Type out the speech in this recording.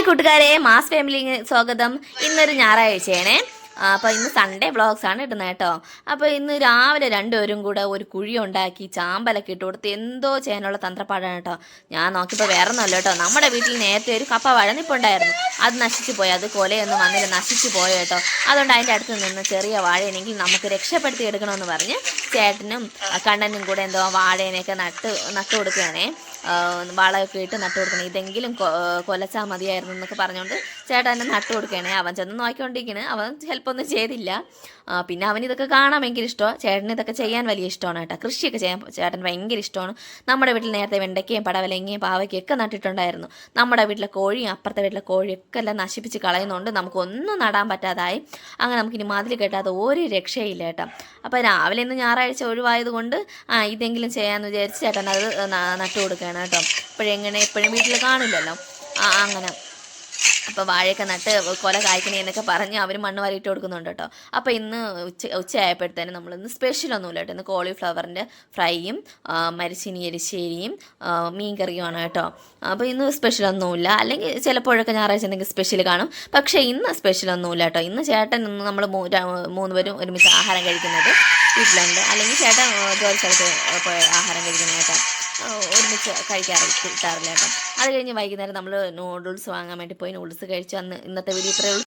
Hi കൂട്ടുകാരെ mass family സ്വാഗതം. ഇന്നൊരു ഞായറാഴ്ചയാണ്. അപ്പോൾ ഇന്ന് സൺഡേ വ്ളോഗ്സ് ആണ് ഇടുന്നത് കേട്ടോ. അപ്പോൾ ഇന്ന് രാവിലെ രണ്ടുപേരും കൂടെ ഒരു കുഴി ഉണ്ടാക്കി ചാമ്പലൊക്കെ ഇട്ട് കൊടുത്ത് എന്തോ ചെയ്യാനുള്ള തന്ത്രപ്പാടാണ് കേട്ടോ. ഞാൻ നോക്കിയപ്പോൾ വേറെ ഒന്നുമല്ല കേട്ടോ. നമ്മുടെ വീട്ടിൽ നേരത്തെ ഒരു കപ്പ വഴന്നിപ്പുണ്ടായിരുന്നു. അത് നശിച്ചു പോയി അത് കൊലയൊന്നും വന്നില്ല നശിച്ചു പോയോ കേട്ടോ. അതുകൊണ്ട് അതിന്റെ അടുത്ത് നിന്ന് ചെറിയ വാഴയാണെങ്കിൽ നമുക്ക് രക്ഷപ്പെടുത്തി എടുക്കണമെന്ന് പറഞ്ഞ് ചേട്ടനും കണ്ണനും കൂടെ എന്തോ വാഴേനെയൊക്കെ നട്ട് നട്ടു കൊടുക്കുകയാണേ. വളമൊക്കെ ഇട്ട് നട്ടു കൊടുക്കണം ഇതെങ്കിലും കൊലച്ചാൽ മതിയായിരുന്നു എന്നൊക്കെ പറഞ്ഞുകൊണ്ട് ചേട്ടൻ എന്നെ നട്ടു കൊടുക്കുകയാണേ. അവൻ ചെന്ന് നോക്കിക്കൊണ്ടിരിക്കണേ അവൻ ഹെൽപ്പൊന്നും ചെയ്തില്ല. പിന്നെ അവൻ ഇതൊക്കെ കാണാൻ ഭയങ്കര ഇഷ്ടമാണ്. ചേട്ടന് ഇതൊക്കെ ചെയ്യാൻ വലിയ ഇഷ്ടമാണ് കേട്ടോ. കൃഷിയൊക്കെ ചെയ്യാൻ ചേട്ടൻ ഭയങ്കര ഇഷ്ടമാണ്. നമ്മുടെ വീട്ടിൽ നേരത്തെ വെണ്ടയ്ക്കയും പടവലങ്ങയും പാവയ്ക്കൊക്കെ ഒക്കെ നട്ടിട്ടുണ്ടായിരുന്നു. നമ്മുടെ വീട്ടിലെ കോഴിയും അപ്പുറത്തെ വീട്ടിലെ കോഴിയൊക്കെ എല്ലാം നശിപ്പിച്ച് കളയുന്നുണ്ട്. നമുക്കൊന്നും നടാൻ പറ്റാതായി. അങ്ങനെ നമുക്കിനി മതിൽ കെട്ടാതെ ഒരു രക്ഷയില്ല കേട്ടോ അപ്പോൾ രാവിലെ ഇന്ന് ഞായറാഴ്ച ഒഴിവായത് കൊണ്ട് ആ ഇതെങ്കിലും ചെയ്യാമെന്ന് വിചാരിച്ച് ചേട്ടൻ അത് നട്ടു കൊടുക്കുകയാണ് കേട്ടോ. ഇപ്പോഴെങ്ങനെ എപ്പോഴും വീട്ടിൽ കാണില്ലല്ലോ. ആ അങ്ങനെ. അപ്പോൾ വാഴയൊക്കെ നട്ട് കൊല കായ്ക്കണേ എന്നൊക്കെ പറഞ്ഞ് അവർ മണ്ണ് വാരിയിട്ട് കൊടുക്കുന്നുണ്ട് കേട്ടോ. അപ്പോൾ ഇന്ന് ഉച്ച ഉച്ചയായപ്പോഴത്തേനും നമ്മൾ ഇന്ന് സ്പെഷ്യലൊന്നുമില്ല കേട്ടോ. ഇന്ന് കോളിഫ്ലവറിന്റെ ഫ്രൈയും മരിച്ചിനി എരിശ്ശേരിയും മീൻ കറിയുമാണ് കേട്ടോ. അപ്പോൾ ഇന്ന് സ്പെഷ്യലൊന്നുമില്ല അല്ലെങ്കിൽ ചിലപ്പോഴൊക്കെ ഞായറാഴ്ച എന്തെങ്കിലും സ്പെഷ്യൽ കാണും. പക്ഷേ ഇന്ന് സ്പെഷ്യലൊന്നുമില്ല കേട്ടോ. ഇന്ന് ചേട്ടൻ ഇന്ന് നമ്മൾ മൂന്ന് പേരും ഒരുമിച്ച് ആഹാരം കഴിക്കുന്നത് വീട്ടിലുണ്ട്. അല്ലെങ്കിൽ ചേട്ടൻ ജോലി സ്ഥലത്ത് ആഹാരം കഴിക്കുന്നത് കേട്ടോ. ഒരുമിച്ച് കഴിക്കാറ് കിട്ടാറില്ല കേട്ടോ. അത് കഴിഞ്ഞ് വൈകുന്നേരം നമ്മൾ നൂഡിൽസ് വാങ്ങാൻ വേണ്ടി പോയി നൂഡിൽസ് കഴിച്ചു അന്ന് ഇന്നത്തെ വീഡിയോ ഇത്രയേ ഉള്ളൂ.